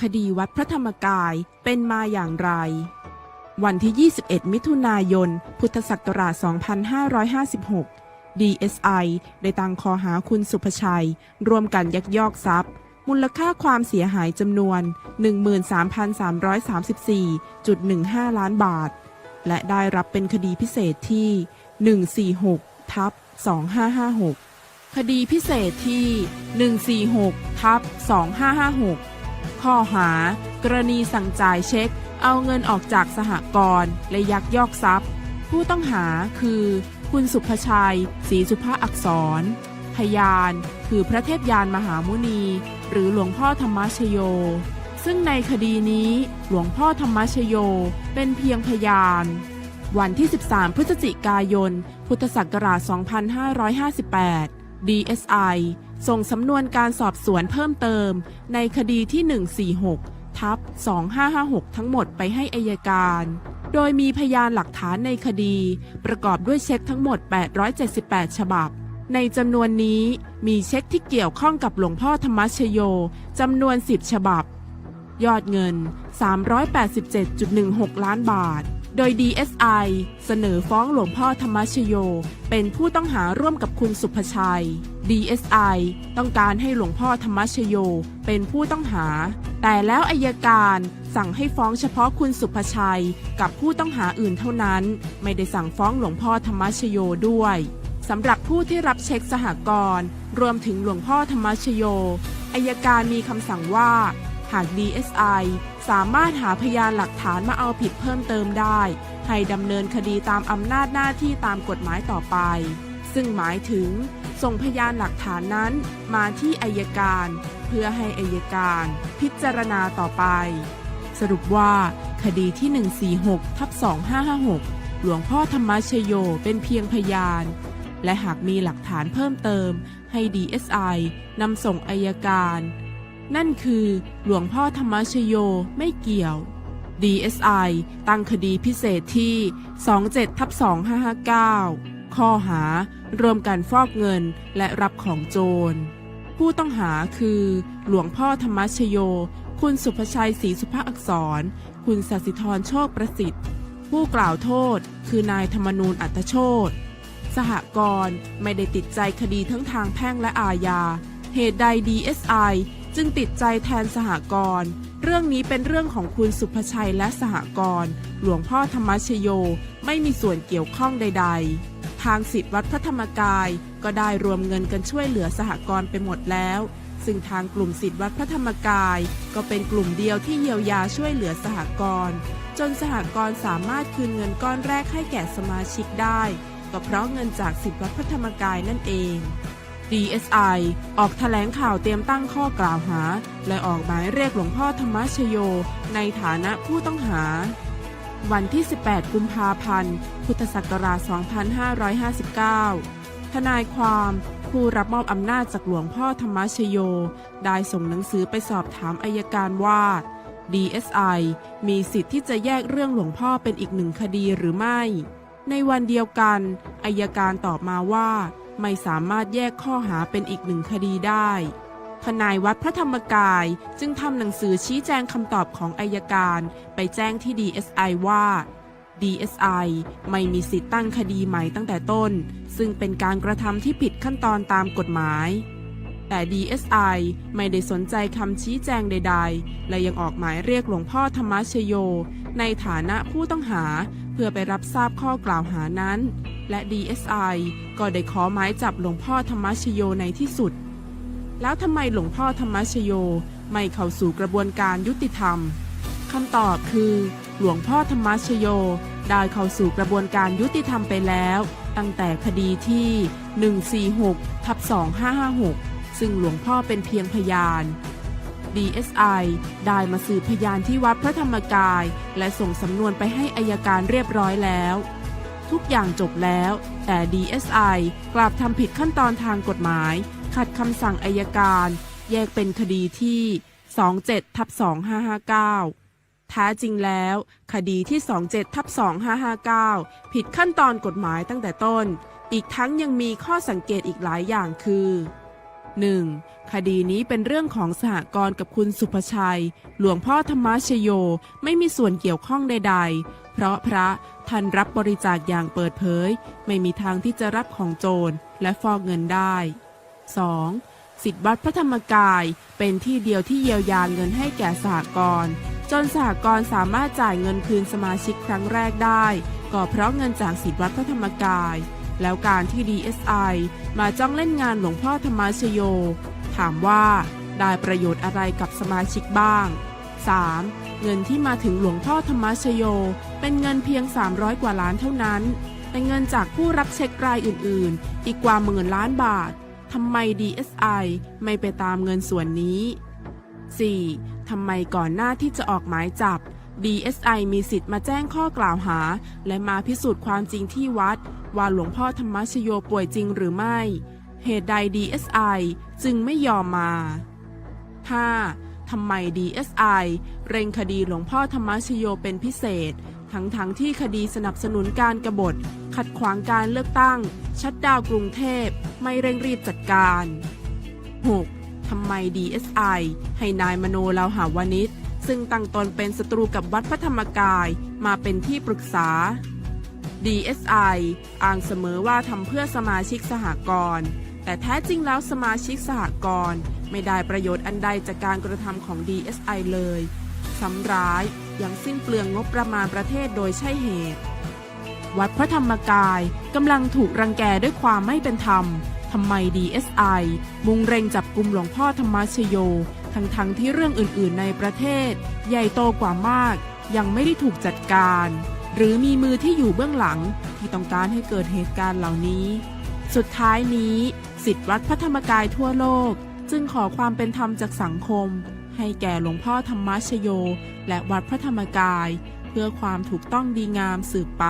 คดีวัดพระธรรมกายเป็นมาอย่างไร วันที่ 21 มิถุนายน พุทธศักราช 2556 DSI ได้ตั้งข้อหาคุณสุภชัย รวมกันยักยอกทรัพย์ มูลค่าความเสียหายจำนวน 13,334.15 ล้านบาท และได้รับเป็นคดีพิเศษที่ 146 ทับ 2556 คดีพิเศษที่ 146 ทับ 2556 ข้อหา กรณีสั่งจ่ายเช็ค เอาเงินออกจากสหกรณ์และยักยอกทรัพย์ ผู้ต้องหาคือ คุณสุภชัยศรีสุภาอักษร พยาน คือพระเทพยานมหามุนี หรือหลวงพ่อธรรมชโย ซึ่งในคดีนี้หลวงพ่อธรรมชโยเป็นเพียงพยาน วันที่ 13 พฤศจิกายน พุทธศักราช 2558 DSI ส่งสำนวนการสอบสวนเพิ่มเติม ในคดีที่ 146 ทับ 2556 ทั้งหมดไปให้อายการ โดยมีพยานหลักฐานในคดี ประกอบด้วยเช็คทั้งหมด 878 ฉบับ ในจำนวนนี้มีเช็คที่เกี่ยวข้องกับหลวงพ่อธรรมชโยจำนวน 10 ฉบับ ยอดเงิน 387.16 ล้านบาทโดย DSI เสนอฟ้องหลวงพ่อธรรมชโย เป็นผู้ต้องหาร่วมกับคุณสุภชัย DSI ต้องการให้หลวงพ่อธรรมชโยเป็นผู้ต้องหา แต่แล้วอายการสั่งให้ฟ้องเฉพาะคุณสุภชัยกับผู้ต้องหาอื่นเท่านั้น ไม่ได้สั่งฟ้องหลวงพ่อธรรมชโยด้วยสำหรับผู้ที่รับเช็คสหกรณ์รวมถึงหลวงพ่อธรรมชโยอายการมีคำสั่งว่า หาก DSI สามารถหาพยานหลักฐานมาเอาผิดเพิ่มเติมได้ ให้ดำเนินคดีตามอำนาจหน้าที่ตามกฎหมายต่อไป ซึ่งหมายถึง ส่งพยานหลักฐานนั้นมาที่อายการ เพื่อให้อายการ พิจารณาต่อไป สรุปว่า คดีที่ 146ทับ2556 หลวงพ่อธรรมชโยเป็นเพียงพยาน และหากมีหลักฐานเพิ่มเติม ให้ DSI นำส่งอายการ นั่นคือ หลวงพ่อธรรมชโยไม่เกี่ยว DSI ตั้งคดีพิเศษที่ 27ทับ2559 ข้อหารวมกันฟอกเงินและรับของโจร ผู้ต้องหาคือ หลวงพ่อธรรมชโย คุณสุภชัยศรีสุภอักษร คุณสัสิธรโชคประสิทธิ์ ผู้กล่าวโทษคือนายธรรมนูญอัตโชตสหกรณ์ไม่ได้ติดใจคดีทั้งทางแพ่งและอาญา เหตุใด DSI จึงติดใจแทนสหกรณ์เรื่องนี้เป็นเรื่องของคุณสุภชัยและสหกรณ์หลวงพ่อธรรมชโย ไม่มีส่วนเกี่ยวข้องใด ๆ ทางสิทธิวัดพระธรรมกาย ก็ได้รวมเงินกันช่วยเหลือสหกรณ์ไปหมดแล้ว ซึ่งทางกลุ่มสิทธิวัดพระธรรมกาย ก็เป็นกลุ่มเดียวที่เยียวยาช่วยเหลือสหกรณ์จนสหกรณ์สามารถคืนเงินก้อนแรกให้แก่สมาชิกได้ ก็เพราะเงินจากสิทธิวัดพระธรรมกายนั่นเอง DSI ออกแถลงข่าวเตรียมตั้งข้อกล่าวหา และออกหมายเรียกหลวงพ่อธรรมชโย ในฐานะผู้ต้องหา วันที่ 18 กุมภาพันธ์ พุทธศักราช 2559 ทนายความผู้รับมอบอำนาจจากหลวงพ่อธรรมชโย ได้ส่งหนังสือไปสอบถามอายการว่า DSI มีสิทธิ์ที่จะแยกเรื่องหลวงพ่อเป็นอีกหนึ่งคดีหรือไม่ ในวันเดียวกันอายการตอบมาว่า ไม่สามารถแยกข้อหาเป็นอีกหนึ่งคดีได้ ทนายวัดพระธรรมกาย จึงทำหนังสือชี้แจงคำตอบของอายการ ไปแจ้งที่ DSI ว่า DSI ไม่มีสิทธิ์ตั้งคดีใหม่ตั้งแต่ต้น ซึ่งเป็นการกระทำที่ผิดขั้นตอนตามกฎหมาย แต่ DSI ไม่ได้สนใจคำชี้แจงใด ๆ และยังออกหมายเรียกหลวงพ่อธรรมชโย ในฐานะผู้ต้องหาเพื่อไปรับทราบข้อกล่าวหานั้น และ DSI ก็ได้ขอหมายจับหลวงพ่อธรรมชโยในที่สุด แล้วทำไมหลวงพ่อธรรมชโยไม่เข้าสู่กระบวนการยุติธรรมคำตอบคือ หลวงพ่อธรรมชโยได้เข้าสู่กระบวนการยุติธรรมไปแล้ว ตั้งแต่คดีที่ 146ทับ2556 ซึ่งหลวงพ่อเป็นเพียงพยาน DSI ได้มาสืบพยานที่วัดพระธรรมกาย และส่งสำนวนไปให้อายการเรียบร้อยแล้ว ทุกอย่างจบแล้ว แต่ DSI กลับทำผิดขั้นตอนทางกฎหมาย ขัดคำสั่งอายการ แยกเป็นคดีที่ 27ทับ2559 แท้จริงแล้ว คดีที่ 27ทับ2559 ผิดขั้นตอนกฎหมายตั้งแต่ต้น อีกทั้งยังมีข้อสังเกตอีกหลายอย่างคือ 1. คดีนี้เป็นเรื่องของสหกรณ์กับคุณสุภชัย หลวงพ่อธรรมชโยไม่มีส่วนเกี่ยวข้องใด ๆ เพราะพระท่านรับบริจาคอย่างเปิดเผย ไม่มีทางที่จะรับของโจรและฟอกเงินได้ 2. สิทธิวัดพระธรรมกายเป็นที่เดียวที่เยียวยาเงินให้แก่สหกรณ์จนสหกรณ์สามารถจ่ายเงินคืนสมาชิกครั้งแรกได้ ก็เพราะเงินจากสิทธิวัดพระธรรมกาย แล้วการที่ DSI มาจ้องเล่นงานหลวงพ่อธรรมชโย ถามว่าได้ประโยชน์อะไรกับสมาชิกบ้าง 3. เงินที่มาถึงหลวงพ่อธรรมชโย เป็นเงินเพียง 300 กว่าล้านเท่านั้น แต่เงินจากผู้รับเช็ครายอื่น ๆ อีกกว่าหมื่นล้านบาท ทำไม DSI ไม่ไปตามเงินส่วนนี้ 4. ทำไมก่อนหน้าที่จะออกหมายจับ DSI มีสิทธิ์มาแจ้งข้อกล่าวหา และมาพิสูจน์ความจริงที่วัด ว่าหลวงพ่อธรรมชโยป่วยจริงหรือไม่ เหตุใด DSI จึงไม่ยอมมา 5. ทำไม DSI เร่งคดีหลวงพ่อธรรมชโยเป็นพิเศษ ทั้งๆทที่คดีสนับสนุนการกรบฏ ขัดขวางการเลือกตั้ง ชัดดาวกรุงเทพ ไม่เร่งรีบจัดการ 6. ทำไม DSI ให้นายมโนลาหาวนิชซึ่งตั้งตนเป็นศัตรูกับวัดพระธรรมกายมาเป็นที่ปรึกษา DSI อ้างเสมอว่าทำเพื่อสมาชิกสหกรณ์แต่แท้จริงแล้วสมาชิกสหกรณ์ไม่ได้ประโยชน์อันใดจากการกระทำของ DSI เลยซ้ำร้าย ยังสิ้นเปลืองงบประมาณประเทศโดยใช่เหตุ วัดพระธรรมกายกำลังถูกรังแกด้วยความไม่เป็นธรรมทำไม DSI มุ่งเร่งจับกลุ่มหลวงพ่อธรรมชโย ทั้งๆทที่เรื่องอื่นๆในประเทศ ใหญ่โตกว่ามาก ยังไม่ได้ถูกจัดการ หรือมีมือที่อยู่เบื้องหลัง ที่ต้องการให้เกิดเหตุการณ์เหล่านี้ สุดท้ายนี้ สิทธิวัดพระธรรมกายทั่วโลก จึงขอความเป็นธรรมจากสังคม ให้แก่หลวงพ่อธรรมชโย และวัดพระธรรมกาย เพื่อความถูกต้องดีงามสืบไป